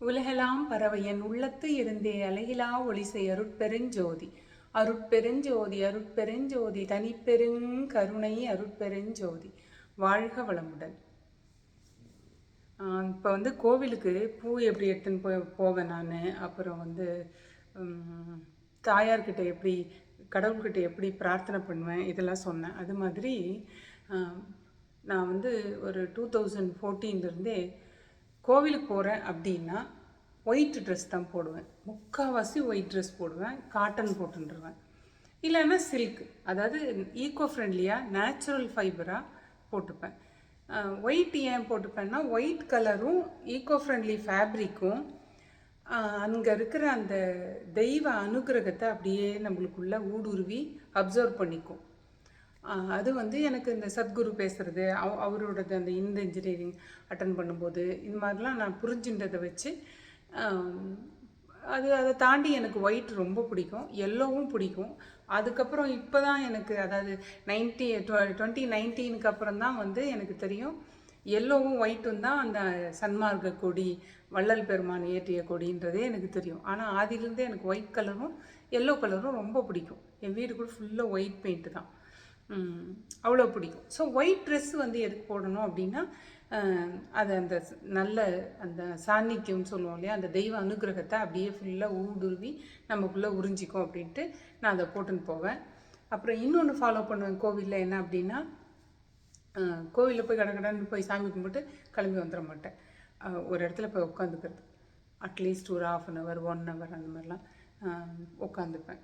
உலகெல்லாம் பறவையன் உள்ளத்து இருந்தே அலகிலா ஒளிசை அருட்பெருஞ்சோதி அருட்பெருஞ்சோதி அருட்பெருஞ்சோதி தனிப்பெருங்கருணை அருட்பெருஞ்சோதி வாழ்க வளமுடன். இப்போ வந்து கோவிலுக்கு பூ எப்படி எடுத்துன்னு போய் போவேன் நான். அப்புறம் வந்து தாயார்கிட்ட எப்படி கடவுள்கிட்ட எப்படி பிரார்த்தனை பண்ணுவேன் இதெல்லாம் சொன்னேன். அது மாதிரி நான் வந்து ஒரு டூ தௌசண்ட் ஃபோர்டீன்லேருந்தே கோவிலுக்கு போகிறேன் அப்படின்னா ஒயிட் ட்ரெஸ் தான் போடுவேன். முக்கால்வாசி ஒயிட் ட்ரெஸ் போடுவேன் காட்டன் போட்டுருவேன் இல்லைன்னா சில்க் அதாவது ஈகோ ஃப்ரெண்ட்லியாக நேச்சுரல் ஃபைபராக போட்டுப்பேன் ஒயிட் ஏன் போட்டுப்பேன்னா ஒயிட் கலரும் ஈகோ ஃப்ரெண்ட்லி ஃபேப்ரிக்கும் அங்கே இருக்கிற அந்த தெய்வ அனுகிரகத்தை அப்படியே நம்மளுக்குள்ளே ஊடுருவி அப்சர்வ் பண்ணிக்கும். அது வந்து எனக்கு இந்த சத்குரு பேசுறது அவ அவரோடது அந்த இந்த இன்ஜினியரிங் அட்டன் பண்ணும்போது இது மாதிரிலாம் நான் புரிஞ்சுன்றதை வச்சு அது அதை தாண்டி எனக்கு ஒயிட் ரொம்ப பிடிக்கும் எல்லோவும் பிடிக்கும். அதுக்கப்புறம் இப்போ தான் எனக்கு அதாவது நைன்டி டுவெண்ட்டி நைன்டீனுக்கு அப்புறம் தான் வந்து எனக்கு தெரியும் எல்லோவும் ஒயிட்டும் தான் அந்த சன்மார்க்க கொடி வள்ளல் பெருமான் ஏற்றிய கொடின்றதே எனக்கு தெரியும். ஆனால் ஆதியிலேருந்தே எனக்கு ஒயிட் கலரும் எல்லோ கலரும் ரொம்ப பிடிக்கும். என் வீடு கூட ஃபுல்லாக ஒயிட் பெயிண்ட்டு தான். அவ்வளோ பிடிக்கும். ஸோ ஒயிட் ட்ரெஸ் வந்து எதுக்கு போடணும் அப்படின்னா அது அந்த நல்ல அந்த சாநித்தியம் சொல்லுவோம் இல்லையா? அந்த தெய்வ அனுகிரகத்தை அப்படியே ஃபுல்லாக ஊடுருவி நமக்குள்ளே உறிஞ்சிக்கும் அப்படின்ட்டு நான் அதை போட்டுன்னு போவேன். அப்புறம் இன்னொன்று ஃபாலோ பண்ணுவேன் கோவிலில் என்ன அப்படின்னா கோவிலில் போய் கடகடன்னு போய் சாமி கும்பிட்டு கிளம்பி வந்துட மாட்டேன். ஒரு இடத்துல போய் உட்காந்துக்கிறது. அட்லீஸ்ட் ஒரு half an hour one hour அந்த மாதிரிலாம் உட்காந்துப்பேன்.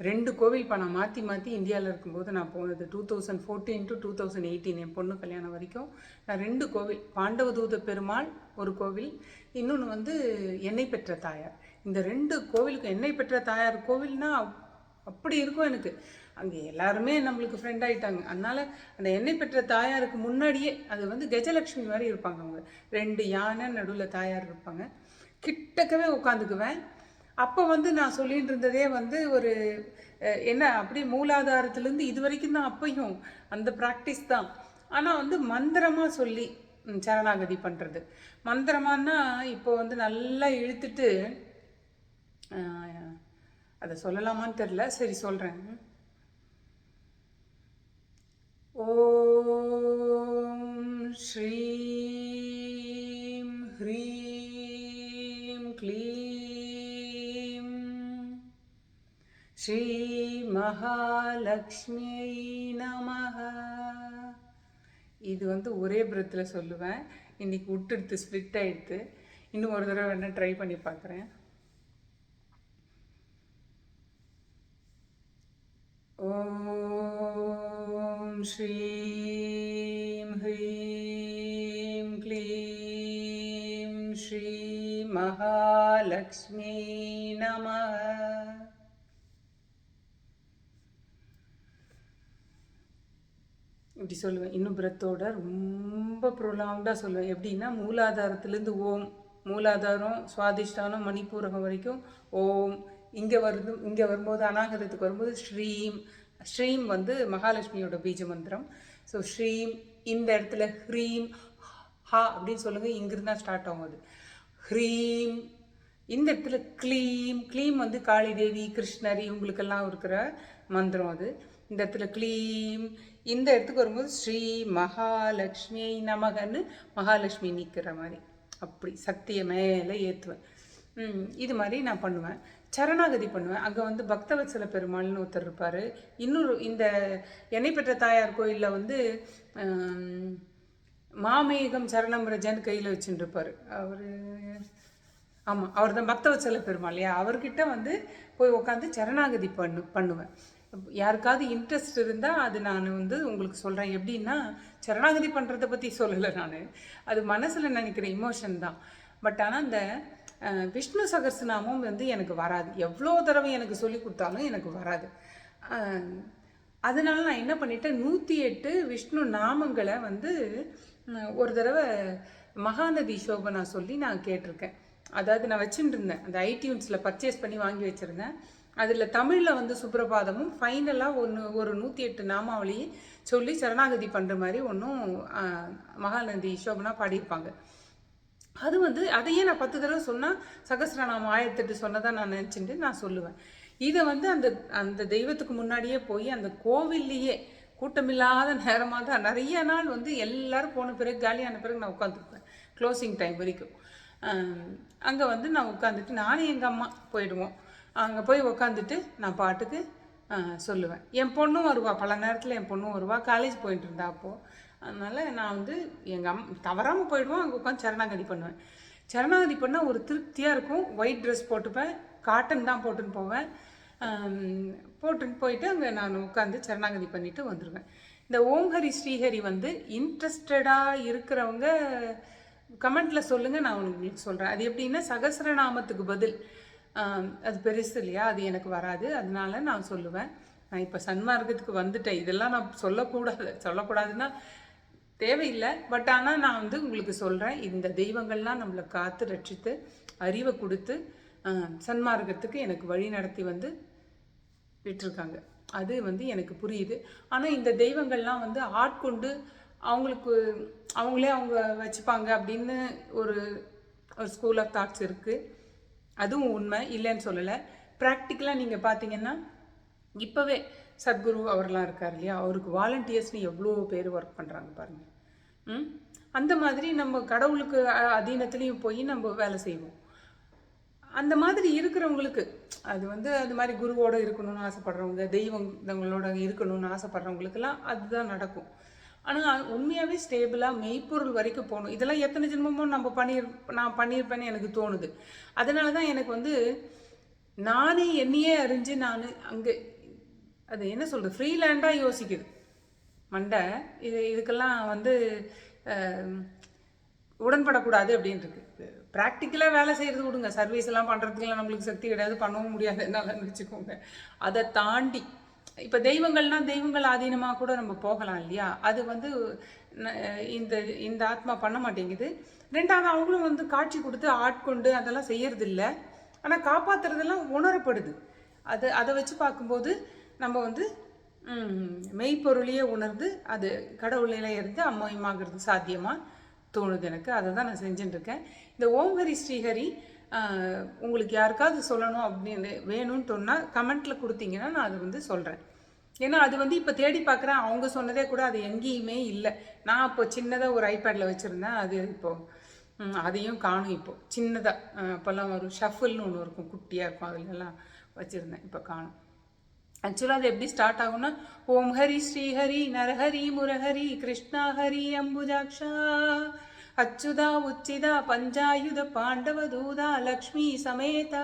ரெண்டு கோவில் இப்போ நான் மாற்றி மாற்றி இந்தியாவில் இருக்கும்போது நான் போனது two thousand fourteen to two thousand eighteen என் பொண்ணு கல்யாணம் வரைக்கும். நான் ரெண்டு கோவில் பாண்டவதூத பெருமாள் ஒரு கோவில் இன்னொன்று வந்து எண்ணெய் பெற்ற தாயார். இந்த ரெண்டு கோவிலுக்கு எண்ணெய் பெற்ற தாயார் கோவில்னால் அப்படி இருக்கும் எனக்கு. அங்கே எல்லாருமே நம்மளுக்கு ஃப்ரெண்ட் ஆகிட்டாங்க அதனால் அந்த எண்ணெய் பெற்ற தாயாருக்கு முன்னாடியே அது வந்து கஜலட்சுமி மாதிரி இருப்பாங்க அவங்க. ரெண்டு யானை நடுவில் தாயார் இருப்பாங்க. கிட்டக்கவே உட்காந்துக்குவேன். அப்போ வந்து நான் சொல்லிட்டு இருந்ததே வந்து ஒரு என்ன அப்படி மூலாதாரத்துலேருந்து இது வரைக்கும் தான் அப்பையும் அந்த ப்ராக்டிஸ் தான். ஆனால் வந்து மந்திரமாக சொல்லி சரணாகதி பண்ணுறது மந்திரமானா இப்போ வந்து நல்லா இழுத்துட்டு அதை சொல்லலாமான்னு தெரில சரி சொல்கிறேன் ஓம் ஸ்ரீம் ஹ்ரீம் க்ளீம் ஸ்ரீமகாலக்ஷ்மியை நமக இது வந்து ஒரே பிரத்தில் சொல்லுவேன். இன்றைக்கி விட்டுடுத்து ஸ்ப்ளிட் ஆகிடுது இன்னும் ஒரு தடவை வேணால் ட்ரை பண்ணி பார்க்குறேன் ஓம் ஸ்ரீம் ஹ்ரீம் க்ளீம் ஸ்ரீ மகாலக்ஷ்மி நம இப்படி சொல்லுவேன். இன்னும் பிரத்தோட ரொம்ப ப்ரொலாங்டாக சொல்லுவேன். எப்படின்னா மூலாதாரத்துலேருந்து ஓம் மூலாதாரம் சுவாதிஷ்டானம் மணிப்பூரகம் வரைக்கும் ஓம் இங்கே வருது இங்கே வரும்போது அநாகதத்துக்கு வரும்போது ஸ்ரீம் ஸ்ரீம் வந்து மகாலட்சுமியோட பீஜ மந்திரம். ஸோ ஸ்ரீம் இந்த இடத்துல ஹ்ரீம் ஹா அப்படின்னு சொல்லுங்கள் இங்கிருந்து தான் ஸ்டார்ட் ஆகும் அது. ஹ்ரீம் இந்த இடத்துல க்ளீம் க்ளீம் வந்து காளி தேவி கிருஷ்ணர் இவங்களுக்கெல்லாம் இருக்கிற மந்திரம் அது. இந்த இடத்துல க்ளீம். இந்த இடத்துக்கு வரும்போது ஸ்ரீ மகாலட்சுமி நமகன்னு மகாலட்சுமி நிற்கிற மாதிரி. அப்படி சக்தியை மேலே ஏற்றுவேன். இது மாதிரி நான் பண்ணுவேன். சரணாகதி பண்ணுவேன். அங்கே வந்து பக்தவத்சல பெருமாள்னு ஒருத்தர் இருப்பார். இன்னொரு இந்த எண்ணெய் பெற்ற தாயார் கோயிலில் வந்து மாமேகம் சரணம் ரஜன் கையில் வச்சுட்டு இருப்பார். அவர் ஆமாம் அவர் தான் பக்தவத்சல பெருமாள் இல்லையா? அவர்கிட்ட வந்து போய் உட்காந்து சரணாகதி பண்ணு பண்ணுவேன். யாருக்காவது இன்ட்ரெஸ்ட் இருந்தால் அது நான் வந்து உங்களுக்கு சொல்கிறேன் எப்படின்னா சரணாகதி பண்ணுறதை பற்றி சொல்லலை நான். அது மனசில் நினைக்கிற இமோஷன் தான். பட் ஆனால் அந்த விஷ்ணு சகஸ்ரநாமம் வந்து எனக்கு வராது. எவ்வளோ தடவை எனக்கு சொல்லி கொடுத்தாலும் எனக்கு வராது. அதனால நான் என்ன பண்ணிட்டேன் நூற்றி எட்டு விஷ்ணு நாமங்களை வந்து ஒரு தடவை மகாநதி சோபனா சொல்லி நான் கேட்டிருக்கேன். அதாவது நான் வச்சுட்டு இருந்தேன். அந்த ஐடியூன்ஸில் பர்ச்சேஸ் பண்ணி வாங்கி வச்சுருந்தேன். அதில் தமிழில் வந்து சுப்ரபாதமும் ஃபைனலாக ஒன்று ஒரு நூற்றி எட்டு நாமாவளி சொல்லி சரணாகதி பண்ணுற மாதிரி ஒன்றும் மகாநதி சோபனா பாடியிருப்பாங்க. அது வந்து அதையே நான் பத்து தடவை சொன்னால் சகசிரநாமம் ஆயிரத்தெட்டு சொன்னதான் நான் நினச்சிட்டு நான் சொல்லுவேன். இதை வந்து அந்த அந்த தெய்வத்துக்கு முன்னாடியே போய் அந்த கோவில்லையே கூட்டமில்லாத நேரமாக தான் நிறைய நாள் வந்து எல்லாரும் போன பிறகு காலியான பிறகு நான் உட்காந்துருப்பேன் க்ளோசிங் டைம் வரைக்கும். அங்கே வந்து நான் உட்காந்துட்டு நானும் எங்கள் அம்மா போயிடுவோம். அங்கே போய் உட்காந்துட்டு நான் பாட்டுக்கு சொல்லுவேன். என் பொண்ணும் வருவா. பல நேரத்தில் என் பொண்ணும் வருவா. காலேஜ் போயிட்டு இருந்தா அப்போது அதனால் நான் வந்து எங்கள் அம் தவறாமல் போயிடுவோம். அங்கே உட்காந்து சரணாகதி பண்ணுவேன். சரணாகதி பண்ணால் ஒரு திருப்தியாக இருக்கும். ஒயிட் ட்ரெஸ் போட்டுப்பேன். காட்டன் தான் போட்டுன்னு போவேன். போட்டுன்னு போயிட்டு அங்கே நான் உட்காந்து சரணாகதி பண்ணிவிட்டு வந்துடுவேன் இந்த ஓம்ஹரி ஸ்ரீஹரி வந்து இன்ட்ரெஸ்டடாக இருக்கிறவங்க கமெண்ட்டில் சொல்லுங்கள் நான் உங்களுக்கு சொல்கிறேன் அது எப்படின்னா சகசரநாமத்துக்கு பதில். அது பெருசு இல்லையா? அது எனக்கு வராது. அதனால நான் சொல்லுவேன். நான் இப்போ சன்மார்க்கத்துக்கு வந்துட்டேன். இதெல்லாம் நான் சொல்லக்கூடாது. சொல்லக்கூடாதுன்னா தேவையில்லை. பட் ஆனால் நான் வந்து உங்களுக்கு சொல்கிறேன் இந்த தெய்வங்கள்லாம் நம்மளை காத்து ரட்சித்து அறிவை கொடுத்து சன்மார்க்கத்துக்கு எனக்கு வழி நடத்தி வந்து விட்டுருக்காங்க. அது வந்து எனக்கு புரியுது. ஆனால் இந்த தெய்வங்கள்லாம் வந்து ஆட்கொண்டு அவங்களுக்கு அவங்களே அவங்க வச்சுப்பாங்க அப்படின்னு ஒரு ஒரு ஸ்கூல் ஆஃப் தாட்ஸ் இருக்குது அதுவும் உண்மை இல்லைன்னு சொல்லலை. ப்ராக்டிக்கலாக நீங்கள் பார்த்தீங்கன்னா இப்போவே சத்குரு அவர்லாம் இருக்கார் இல்லையா? அவருக்கு வாலண்டியர்ஸ்னு எவ்வளோ பேர் ஒர்க் பண்ணுறாங்க பாருங்கள் ம்? அந்த மாதிரி நம்ம கடவுளுக்கு அதீனத்துலேயும் போய் நம்ம வேலை செய்வோம். அந்த மாதிரி இருக்கிறவங்களுக்கு அது வந்து அது மாதிரி குருவோட இருக்கணும்னு ஆசைப்படுறவங்க தெய்வங்களோட இருக்கணும்னு ஆசைப்படுறவங்களுக்கெல்லாம் அதுதான் நடக்கும். ஆனால் உண்மையாகவே ஸ்டேபிளாக மெய்ப்பொருள் வரைக்கும் போகணும். இதெல்லாம் எத்தனை ஜென்மமும் நம்ம பண்ணிரு நான் பண்ணியிருப்பேன்னு எனக்கு தோணுது. அதனால தான் எனக்கு வந்து நானே என்னையே அறிஞ்சு நான் அங்கே அது என்ன சொல்கிறது ஃப்ரீலேண்டாக யோசிக்குது. மண்டை இது இதுக்கெல்லாம் வந்து உடன்படக்கூடாது அப்படின்ட்டு ப்ராக்டிக்கலாக வேலை செய்கிறது விடுங்க. சர்வீஸ் எல்லாம் பண்ணுறதுக்குலாம் நம்மளுக்கு சக்தி கிடையாது. பண்ணவும் முடியாது. என்னால் வச்சுக்கோங்க. அதை தாண்டி இப்போ தெய்வங்கள்னா தெய்வங்கள் ஆதீனமாக கூட நம்ம போகலாம் இல்லையா? அது வந்து இந்த இந்த ஆத்மா பண்ண மாட்டேங்குது. ரெண்டாவது அவங்களும் வந்து காட்சி கொடுத்து ஆட்கொண்டு அதெல்லாம் செய்யறதில்ல. ஆனால் காப்பாற்றுறதெல்லாம் உணரப்படுது. அது அதை வச்சு பார்க்கும்போது நம்ம வந்து மெய்ப்பொருளையே உணர்ந்து அது கடவுள் நிலைய இருந்து அம்மயமாகிறது சாத்தியமாக தோணுது எனக்கு. அதை தான் நான் செஞ்சுட்டுருக்கேன் இந்த ஓம்ஹரி ஸ்ரீஹரி உங்களுக்கு யாருக்காவது சொல்லணும் அப்படின்னு வேணும்னு சொன்னால் கமெண்ட்டில் கொடுத்தீங்கன்னா நான் அதை வந்து சொல்கிறேன் ஏன்னா அது வந்து இப்போ தேடி பார்க்குறேன் அவங்க சொன்னதே கூட அது எங்கேயுமே இல்லை. நான் இப்போ சின்னதாக ஒரு ஐபேடில் வச்சுருந்தேன். அது இப்போது அதையும் காணும் இப்போது சின்னதாக அப்போல்லாம் வரும் ஷஃபுல்னு ஒன்று இருக்கும். குட்டியாக இருக்கும். அதுலலாம் வச்சுருந்தேன். இப்போ காணும். ஆக்சுவலாக அது எப்படி ஸ்டார்ட் ஆகும்னா ஓம் ஹரி ஸ்ரீஹரி நரஹரி முரஹரி கிருஷ்ணா ஹரி அம்புஜாக்ஷா అచ్యుదా ఉచ్చిద పంచాయుధ పాండవ దూద లక్ష్మీ సమేత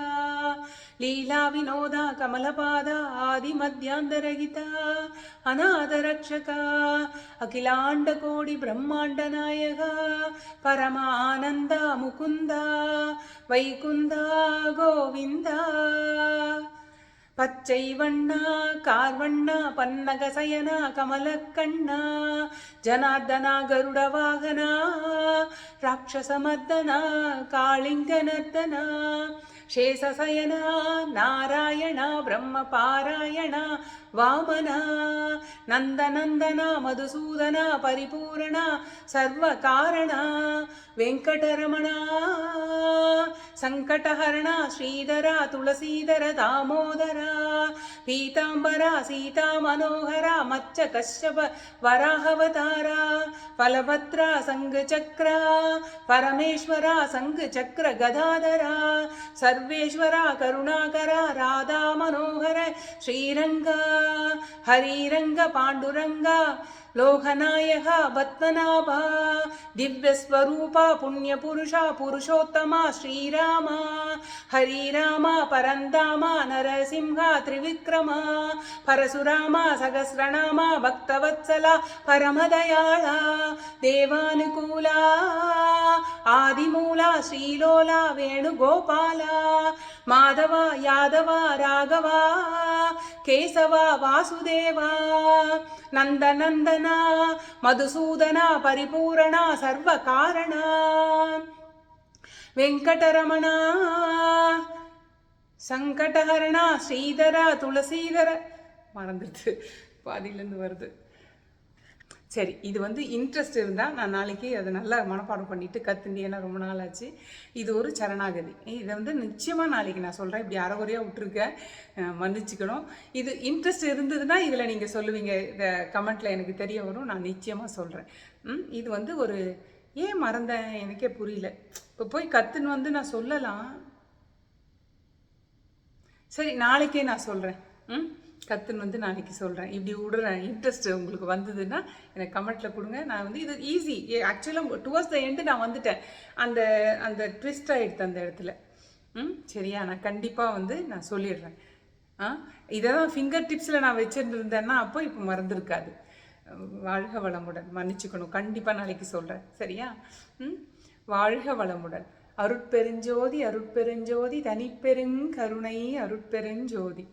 లీలా వినోద కమలపాద ఆది మధ్యాంతరగిత అనాథరక్షక అఖిలాండ కోడి బ్రహ్మాండ నాయక పరమానంద ముకుంద వైకుంద గోవింద. பச்சை வண்ணா கார்வண்ணா பன்னக சயனா கமலக்கண்ணா ஜனார்தனா கருட வாகனா ராட்சசமர்தனா காளிங்கநர்தனா சேஷசயனா நாராயணா பிரம்ம பாராயணா వామన నందనందన మధుసూదన పరిపూర్ణ సర్వకారణ వెంకటరమణ సంకటహరణ శ్రీధర తులసీధర దామోదర పీతాంబర సీతామనోహర మచ్చ కశ్యప వరాహవతార ఫలభద్ర సంఘచక్ర పరమేశ్వర సంఘచక్ర గదాధర సర్వేశ్వర కరుణాకర రాధా మనోహర శ్రీరంగా హరిరంగ పాండురంగ లోకనాయక పద్మనాభ దివ్యస్వరూప పుణ్యపురుష పురుషోత్తమ శ్రీరామ హరిరామ పరంధామ నరసింహ త్రివిక్రమ పరశురామ సహస్రనామ భక్తవత్సల పరమదయాళ దేవానుకూల ఆదిమూల శ్రీలోల వేణుగోపాల మాధవ యాదవ రాఘవ கேசவா வாசுதேவா நந்தநந்தனா மதுசூதனா பரிபூரணா சர்வ காரணா வெங்கடரமணா சங்கடஹரணா ஸ்ரீதரா துளசீதர மறந்துடுது பாதியிலேருந்து வருது. சரி இது வந்து இன்ட்ரெஸ்ட் இருந்தால் நான் நாளைக்கு அதை நல்லா மனப்பாடம் பண்ணிட்டு கத்துண்டி ஏன்னா ரொம்ப நாள் ஆச்சு. இது ஒரு சரணாகதி. இதை வந்து நிச்சயமாக நாளைக்கு நான் சொல்கிறேன் இப்படி அறகுறையாக விட்டுருக்கேன் மன்னிச்சுக்கணும். இது இன்ட்ரெஸ்ட் இருந்ததுன்னா இதில் நீங்கள் சொல்லுவீங்க. இதை கமெண்ட்டில் எனக்கு தெரிய வரும். நான் நிச்சயமாக சொல்கிறேன் ம் இது வந்து ஒரு ஏன் மறந்தேன்? எனக்கே புரியல. இப்போ போய் கத்துன்னு வந்து நான் சொல்லலாம். சரி நாளைக்கே நான் சொல்கிறேன் ம்? கத்துன்னு வந்து நாளைக்கு சொல்கிறேன் இப்படி விடுற இன்ட்ரெஸ்ட் உங்களுக்கு வந்ததுன்னா எனக்கு கமெண்ட்டில் கொடுங்க. நான் வந்து இது ஈஸி ஆக்சுவலாக டுவர்ஸ் த எண்டு நான் வந்துட்டேன். அந்த அந்த ட்விஸ்ட் ஆகிடுது அந்த இடத்துல. ம் சரியா? நான் கண்டிப்பாக வந்து நான் சொல்லிடுறேன். ஆ இதை தான் ஃபிங்கர் டிப்ஸில் நான் வச்சுருந்தேன்னா அப்போ இப்போ மறந்துருக்காது. வாழ்க வளமுடன். மன்னிச்சுக்கணும். கண்டிப்பாக நாளைக்கு சொல்கிறேன் சரியா? ம் வாழ்க வளமுடன். அருட்பெருஞ்சோதி அருட்பெருஞ்சோதி தனிப்பெருங்கருணை அருட்பெருஞ்சோதி.